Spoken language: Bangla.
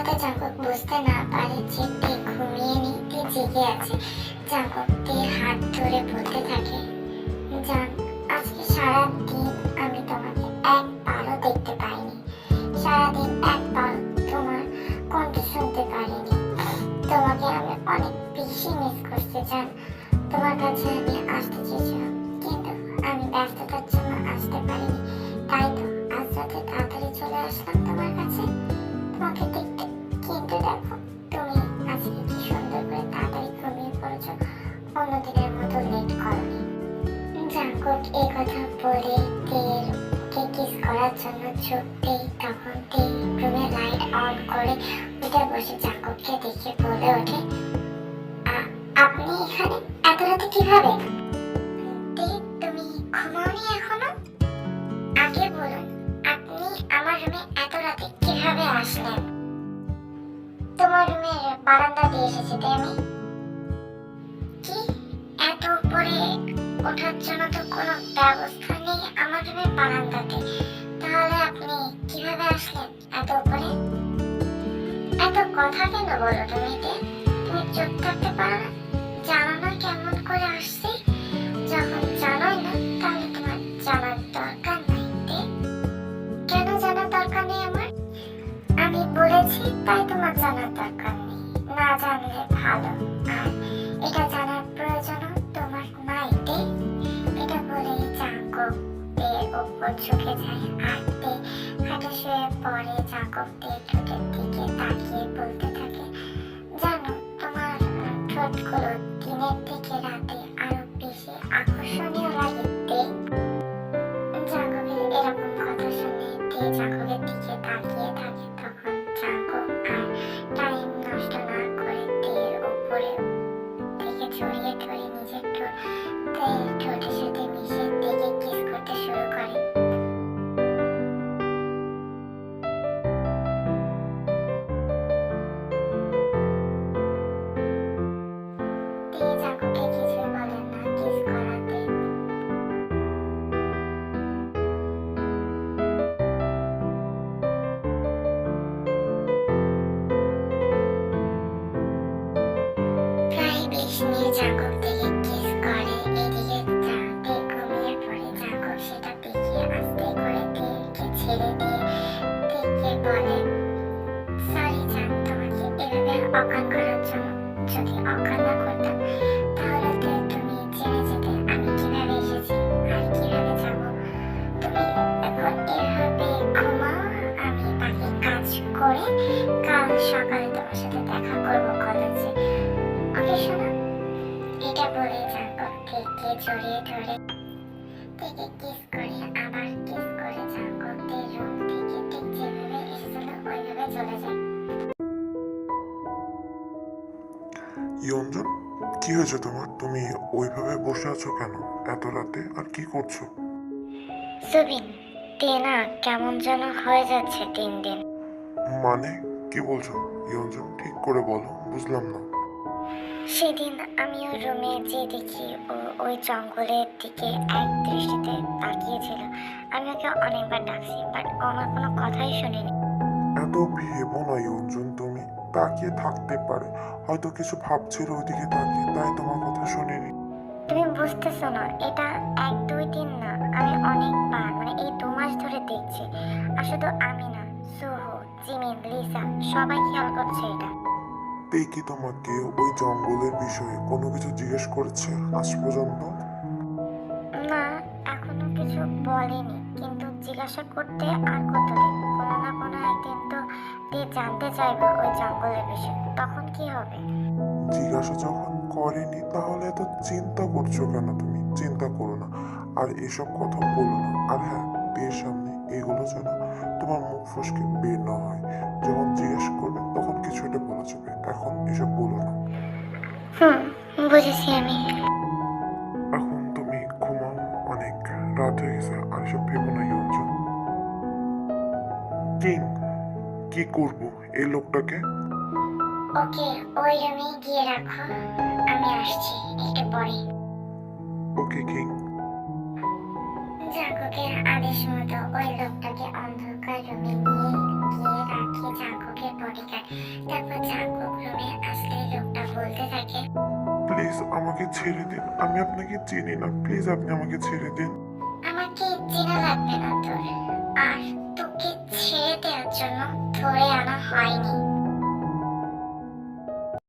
যাতে জাঙ্কুক বুঝতে না পারে যে তে ঘুমিয়ে নি তে জেগে আছে। জাঙ্কুক হাত ধরে বলতে থাকে দেই তখন রুমে লাইট অন করে উঠে বসে জাঙ্কুককে দেখে বলে ওঠে আপনি এখানে এত রাতে কীভাবে? তুমি ঘুমাওনি এখনও? আগে বলুন, আপনি আমার রুমে এত রাতে কীভাবে আসলেন? তোমার রুমের বারান্দা দিয়ে এসেছি, তাই আমি? কি? এত উপরে ওঠার জন্য তো কোনো ব্যবস্থা নেই আমার রুমের বারান্দাতে। আপনি কীভাবে আসলেন? এত উপরে? এত কথা কেন বলো তুমি? তুমি চুপ থাকতে পারো না? ঠোঁটগুলো দিনের থেকে রাতে আরও বেশি আকর্ষণীয় লাগে জাঙ্গকের এরকম কথা শুনে জড়িয়ে ধরে নিজের ঠোঁট ঠোঁটের সাথে মিশে অজ্ঞান করার জন্য যদি তাহলে তুমি জেনে আমি কীভাবে এসেছি আর কীভাবে যাব কাজ করে কাল সকালে তোমার সাথে দেখা করব কলেজে ওকে শোনো এটা বলে জাঙ্গক থেকে জড়িয়ে ধরে থেকে কিস করে আবার কিস করে জাঙ্গকদের রুম থেকে ঠিক যেভাবে চলে যায় ইয়ঞ্জন কি হয়েছে তোমার? তুমি ওইভাবে বসে আছো কেন? এত রাতে আর কি করছ? সুবিন তে না কেমন যেন হয়ে যাচ্ছে দিন দিন। মানে কি বলছো? ইয়ঞ্জন ঠিক করে বলো বুঝলাম না। সেদিন আমি ওর রুমে যে দেখি ও ওই জঙ্গলের দিকে এক দৃষ্টিতে তাকিয়েছিল। আমি ওকে অনেকবার ডাকছি বাট ও আমার কোনো কথাই শুনেনি। এত ভেবো না ইয়ঞ্জন তুমি তাকিয়ে থাকতে পারে। হয়তো কিছু ভাবছিল ওইদিকে তাকিয়ে তাই তোমার কথা শুনিনি। তুমি বুঝতেছো না এটা এক দুই দিন না আমি অনেকবার মানে এই দু মাস ধরে দেখছি। আর শুধু আমি না সুহু জিমিন লিসা সবাই খেয়াল করছে এটা। কি তোমাকে ওই জঙ্গলের বিষয়ে কোনো কিছু জিজ্ঞেস করেছে আজ পর্যন্ত? না এখনও কিছু বলেনি কিন্তু জিজ্ঞাসা করতে আর কতদিন? না কোনো একদিন তো তে জানতে চাইবে ওই জঙ্গলের বিষয়ে। তখন কি হবে? জিজ্ঞাসা যখন করেনি তাহলে এত চিন্তা করছ কেন তুমি? চিন্তা করো না। আর এসব কথা বলো না। আর হ্যাঁ বিয়ের সামনে এগুলো যেন তোমার মুখ ফসকে বের না হয়। যখন জিজ্ঞেস করবে তখন কিছু একটা বলা যাবে এখন এসব বলো না। হুম বুঝেছি আমি। এখন তুমি ঘুমাও অনেক রাত হয়ে গেছে আর এসব ভেবো না কিং কি করব এই লোকটাকে? ওকে ওই রুমে গিয়ে রাখো। আমি আসছি একটু পরে। Okay king? জাগকের আদেশ মতো ওই লোকটাকে অন্ধকার রুমে নিয়ে গিয়ে রাখে। জাঙ্কুকের বডিগার্ড তারপর জাঙ্কুক রুমে আসলে লোকটা বলতে থাকে। প্লিজ আমাকে ছেড়ে দিন। আমি আপনাকে চিনি না। প্লিজ আপনি আমাকে ছেড়ে দিন। আমাকে চেনা লাগবে না তোর। আর তোকে ছেড়ে দেওয়ার জন্য ধরে আনা হয়নি